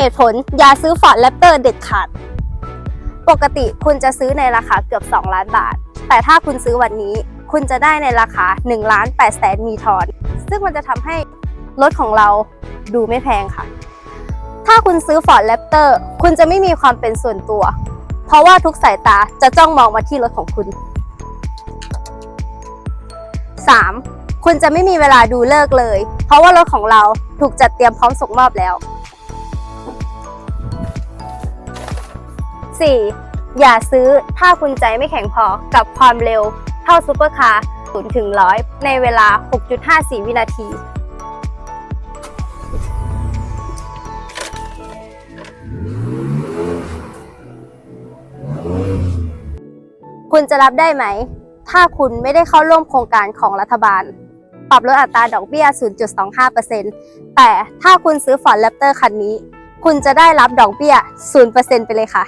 หตุผล อย่าซื้อ Ford Raptor เด็ดขาด ปกติคุณจะซื้อในราคาเกือบ 2 ล้านบาท แต่ถ้าคุณซื้อวันนี้ คุณจะได้ในราคา1ล้าน8แสนมีทอน ซึ่งมันจะทำให้รถของเราดูไม่แพงค่ะ ถ้าคุณซื้อ Ford Raptor คุณจะไม่มีความเป็นส่วนตัว เพราะว่าทุกสายตาจะจ้องมองมาที่รถของคุณ 3. คุณจะไม่มีเวลาดูเลิกเลย เพราะว่ารถของเราถูกจัดเตรียมพร้อมส่งมอบแล้ว 4. อย่าซื้อถ้าคุณใจไม่แข็งพอกับความเร็ว เท่าซูเปอร์คาร์0ถึง100 ในเวลา 6.54 วินาที คุณจะรับได้ไหม ถ้าคุณไม่ได้เข้าร่วมโครงการของรัฐบาล ปรับลดอัตราดอกเบี้ย 0.25%แต่ถ้าคุณซื้อ Ford Raptor คันนี้ คุณจะได้รับดอกเบี้ย 0%ไปเลยค่ะ